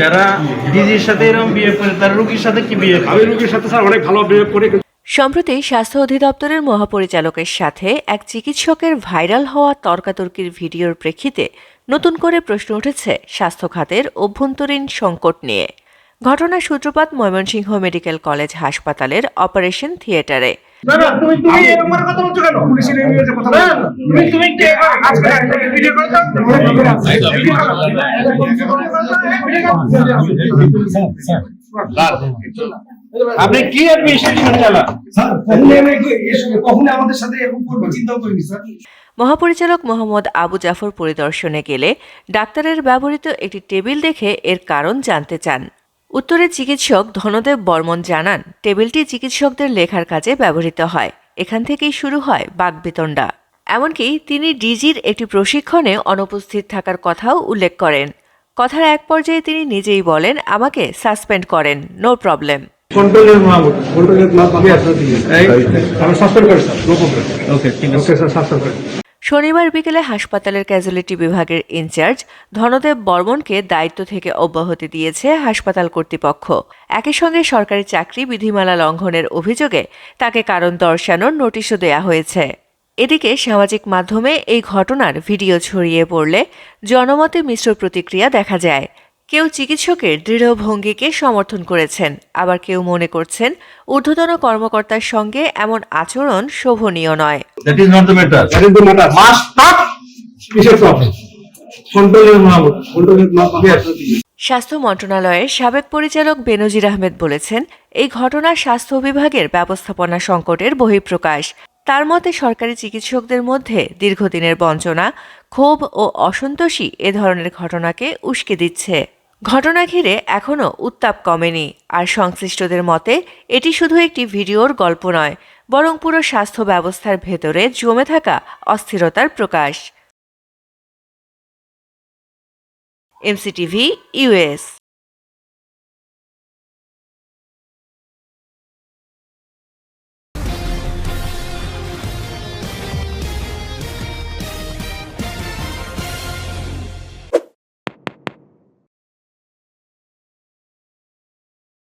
যারা ডিজির সাথে এরকম বিয়ে করে তারা রুগীর সাথে কি বিয়ে আমি রোগীর সাথে স্যার অনেক ভালো বিহেভ করে। সম্প্রতি স্বাস্থ্য অধিদপ্তরের মহাপরিচালকের সাথে এক চিকিৎসকের ভাইরাল হওয়া তর্কাতর্কির ভিডিওর প্রেক্ষিতে নতুন করে প্রশ্ন উঠেছে স্বাস্থ্য খাতের অভ্যন্তরীণ সংকট নিয়ে। ঘটনার সূত্রপাত ময়মনসিংহ মেডিকেল কলেজ হাসপাতালের অপারেশন থিয়েটারে। না না তুমি তুমি এরকম করে কথা বলছো কেন পুলিশের ল্যাঙ্গুয়েজে কথা বলছো তুমি তুমি আজকে ভিডিও করে দাও আপনি কি অ্যাডমিনিস্ট্রেশন চালান স্যার কখনো আমি এসব- কখনো আমাদের সাথে এরকম করবে চিন্তাও করিনি স্যার মহাপরিচালক মোহাম্মদ আবু জাফর পরিদর্শনে গেলে ডাক্তারের ব্যবহৃত একটি টেবিল দেখে এর কারণ জানতে চান উত্তরে চিকিৎসক ধনদেব বর্মন জানান টেবিলটি চিকিৎসকদের লেখার কাজে ব্যবহৃত হয়। এখান থেকেই শুরু হয় বাগবিতণ্ডা। এমনকি তিনি ডিজির একটি প্রশিক্ষণে অনুপস্থিত থাকার কথাও উল্লেখ করেন। কথার এক পর্যায়ে তিনি নিজেই বলেন আমাকে সাসপেন্ড করেন নো প্রবলেম। কন্ট্রোলের মাহমুদ কন্ট্রোলের মাহমুদ আমি আসলে দিয়ে আমি সাসপেন্ড করি sir no problem. Okay okay sir suspend করি। শনিবার বিকেলে হাসপাতালের ক্যাজুয়ালিটি বিভাগের ইনচার্জ ধনদেব বর্মনকে দায়িত্ব থেকে অব্যাহতি দিয়েছে হাসপাতাল কর্তৃপক্ষ। একই সঙ্গে সরকারি চাকরি বিধিমালা লঙ্ঘনের অভিযোগে তাকে কারণ দর্শানোর নোটিশও দেয়া হয়েছে। এদিকে সামাজিক মাধ্যমে এই ঘটনার ভিডিও ছড়িয়ে পড়লে জনমতে মিশ্র প্রতিক্রিয়া দেখা যায়। কেউ চিকিৎসকের দৃঢ় ভঙ্গিকে সমর্থন করেছেন আবার কেউ মনে করছেন ঊর্ধ্বতন কর্মকর্তার সঙ্গে এমন আচরণ শোভনীয় নয়। স্বাস্থ্য মন্ত্রণালয়ের সাবেক পরিচালক বেনজির আহমেদ বলেছেন এই ঘটনা স্বাস্থ্য বিভাগের ব্যবস্থাপনা সংকটের বহিঃপ্রকাশ। তার মতে সরকারি চিকিৎসকদের মধ্যে দীর্ঘদিনের বঞ্চনা ক্ষোভ ও অসন্তোষই এ ধরনের ঘটনাকে উস্কে দিচ্ছে। ঘটনা ঘিরে এখনও উত্তাপ কমেনি। আর সংশ্লিষ্টদের মতে, এটি শুধু একটি ভিডিওর গল্প নয়, বরং পুরো স্বাস্থ্য ব্যবস্থার ভেতরে জমে থাকা অস্থিরতার প্রকাশ। MCTV US